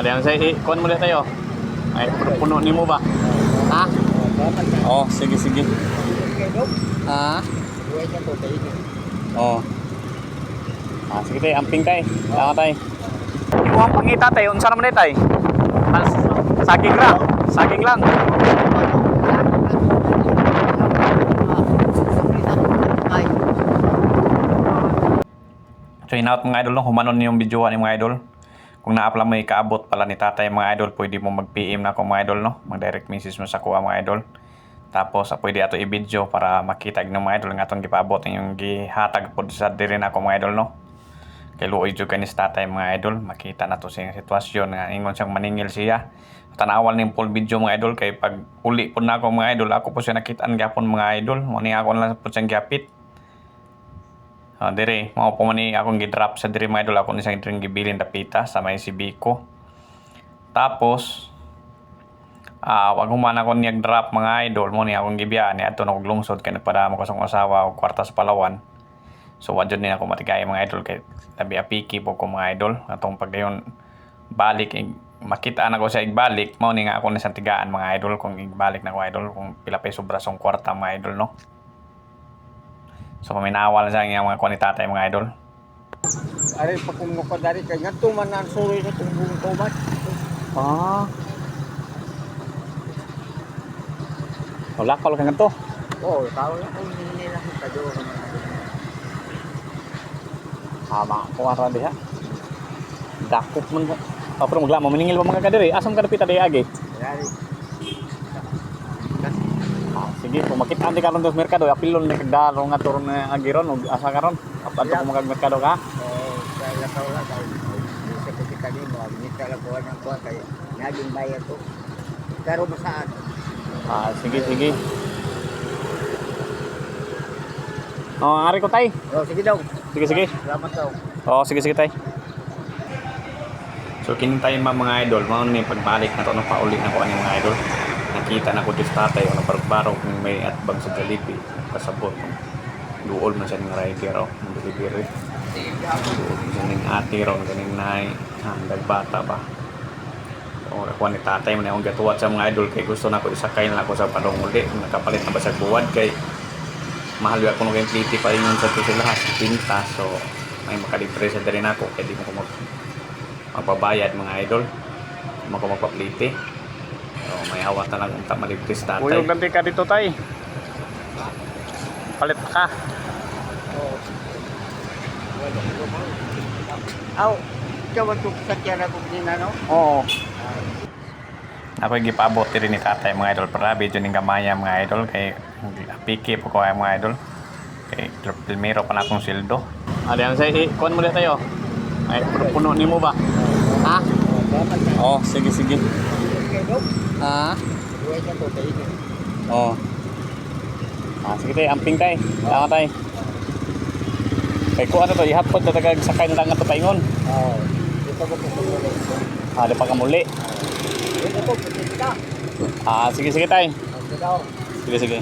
Ayan sa ikuan mo na tayo. Ay, puno ni mo ba? Ha? Oh, sige, sige. Ha? Oh. Ah, sige tayo, amping tayo. Tama tayo. Imo ang pangita tayo, unsa naman tayo? Saging lang. Saging lang. So hinaut mga idol, no? humanon yung video ni mga idol. Kung naapla mo ikaabot pala ni tatay mga idol, pwede mo mag-PM na ako mga idol, no? Mag-direct message mo sa kuha mga idol. Tapos ah, pwede ato i-video para makita ng mga idol nga atong gipaabot yung gihatag pod sa diri na ako mga idol, no? Kay luoy jud kani sa tatay mga idol, makita na to sa sitwasyon nga ingon siyang maningil siya. Tanawal ning full video mga idol kay pag uli po na ako mga idol, ako po siya nakitaan gyapon mga idol. Mo ni ako lang po siyang gyapit. Ah, dire, mao po man akong gi-drop sa dire mga idol ako ni sang dring gibilin dapita sa may si Biko. Tapos ah wag human ako niyag drop mga idol mo ni akong gibiyaan ni adto na lungsod kay nagpadama ko sa asawa og kwarta sa Palawan. So wa jud ni ako matigay mga idol kay tabi apiki po ko mga idol atong pagdayon balik makita na ko siya igbalik mao ni nga ako ni sa tigaan mga idol kung igbalik na ko idol kung pila pa sobra song kwarta mga idol no. So paminawa lang sa nga mga kuha ni tatay mga idol. Ari pa kung mo dari kay ngadto man ang suroy sa tumbong kumat. Ah. Wala ka lang to. Oh, tao na kung nila sa kadyo ka man. Tama ko ara diha. Dakop man ko. Oh, pero magla mo maningil ba mga kadiri? Asam ka dapita day agi? Ari. Sige, kung makita andi karon sa merkado, apilon ni kagdaro nga turon na agiron ug asa karon. Apat Yeah. ko magag merkado ka. Oh, kaya tao la kay sa kasi kani mo, minta la ko ang kuha kay naging bayad to. Pero masaan? Ah, sige, sige. Oh, ari ko tay. Oh, sige daw. Sige, sige. Salamat daw. Oo, sige, sige tay. So, kinintay mga mga idol, mao ni pagbalik na to no pauli na ko mga idol. Nakita na ko dis tatay o barok kung may atbang sa Jollibee kasabot. Duol man siya ng rider o, ng delivery. Duol man siya ng ate ro, ganing nay, handag bata ba. O, ako ni tatay man akong gatuwat sa mga idol kay gusto na ko isakay na ako sa padong uli. Nakapalit na ba sa buwad kay mahal ako ng pliti pa rin yun sa to sila sa pinta so may makalibre sa rin ako kaya di ko mag magbabayad mga idol di mo ko magpapliti so may awat na lang. Unta malibre sa tatay. Uyog nanti ka dito tay. Palit pa ka. Oh. Aw, ikaw ang sakyan ako kanina, no? oo. Ako yung gipabot rin ni tatay mga idol. Para video ning gamaya mga idol. Kay piki po ko ay mga idol. Kay primero pa na akong sildo Alian sa kuan mo na tayo ay puno ni mo ba? Ha? Oh sige sige ha Oo. Ah, sige tayo, amping tayo. Tama tayo. Kay ko ano to, ihapot na tagag sakay na lang nga to paingon. Ah, di pa ka muli. Ah, sige sige tayo. Sige sige.